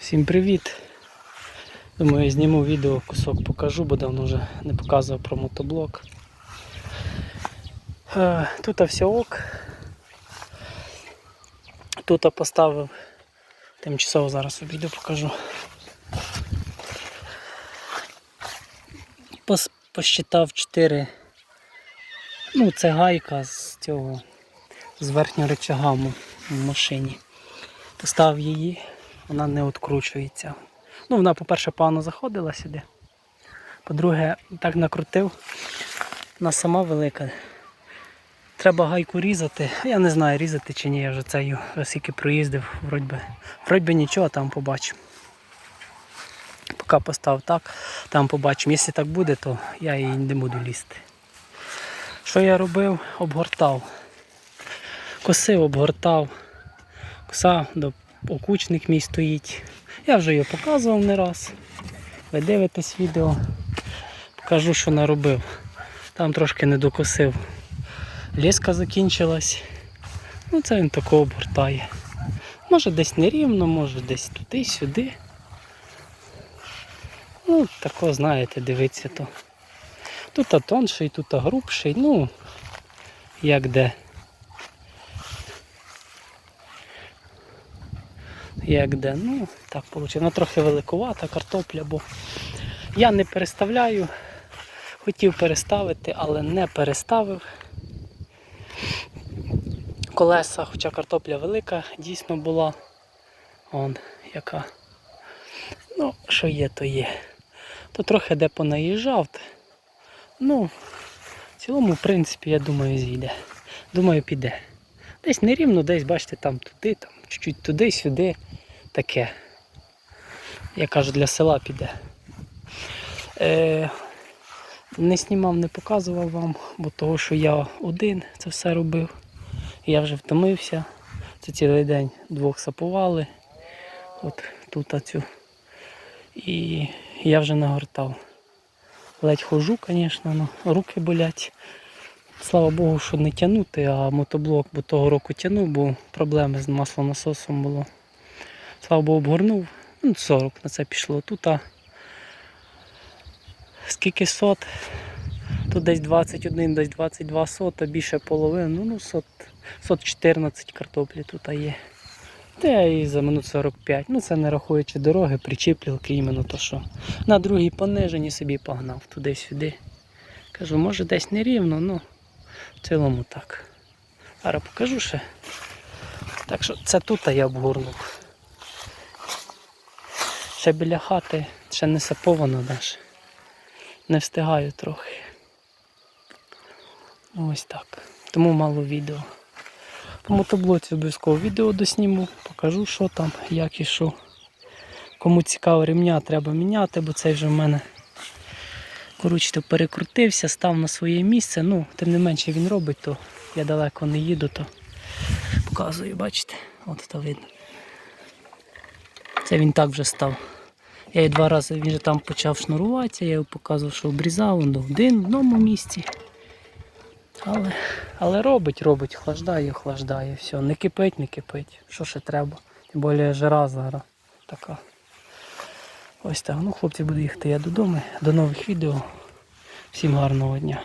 Всім привіт! Думаю, я зніму відео, кусок покажу, бо давно вже не показував про мотоблок. Е, Тут все ок. Тут поставив тимчасово зараз відео покажу. Пос, посчитав 4. Ну, це гайка з цього з верхнього рычага в в машині. Поставив її, вона не відкручується. Ну, вона, по-перше, погано заходила сюди. По-друге, так накрутив. Вона сама велика. Треба гайку різати. Я не знаю, різати чи ні, я вже цею скільки проїздив, вроді би, вроді би нічого, там побачимо. Поки постав так, там побачимо. Якщо так буде, то я її не буду лізти. Що я робив? Обгортав. Косив, обгортав. Коса до окучник мій стоїть. Я вже його показував не раз. Ви дивитесь відео. Покажу, що наробив. Там трошки не докосив. Леска закінчилась. Ну це він тако обгортає. Може десь нерівно, може десь туди-сюди. Ну, тако, знаєте, дивіться то. Тут тонший, тут грубший, ну, як де. Як де. Ну, так вийшло. Вона трохи великувата картопля, бо я не переставляю. Хотів переставити, але не переставив. Колеса, хоча картопля велика, дійсно була. Вон яка. Ну, що є, то є. То трохи де понаїжджав. Ну, в цілому, в принципі, я думаю, зійде. Думаю, піде. Десь нерівно, десь, бачите, там туди, там, чуть-чуть туди-сюди. Таке. Я кажу, для села піде. Е, не знімав, не показував вам, бо того, що я один це все робив. Я вже втомився. Це цілий день двох сапували. От тут оцю. І я вже нагортав. Ледь хожу, звісно, але руки болять. Слава Богу, що не тягнути, а мотоблок, бо того року тягнув, бо проблеми з маслонасосом було. Слава Богу, обгорнув. Ну, 40 на це пішло. Тут а, скільки сот, тут десь 21, десь 22 сота, більше половини, ну, ну сот, сот 14 картоплі тут є. Та і за минут 45. Ну це не рахуючи дороги, причіплілки, іменно то, що на другій пониженні собі погнав туди-сюди. Кажу, може десь нерівно, ну в цілому так. Зараз покажу ще. Так що це тут я обгорнув. Ще біля хати, ще не саповано навіть. Не встигаю трохи. Ось так. Тому мало відео. По мотоблоці обов'язково відео досніму, покажу, що там, як і що. Кому цікаво ремня, треба міняти, бо цей вже в мене коротше, перекрутився, став на своє місце. Ну, тим не менше він робить, то я далеко не їду, то показую, бачите, от то видно. Це він так вже став. Я її два рази він же там почав шнуруватися, я його показував, що обрізав, він один в одному місці. Але, але робить, робить, охлаждає, охлаждає, все. Не кипить, не кипить. Що ще треба? Тим більше жара зараз така. Ось так. Ну, хлопці, буду їхати я додому. До нових відео. Всім гарного дня.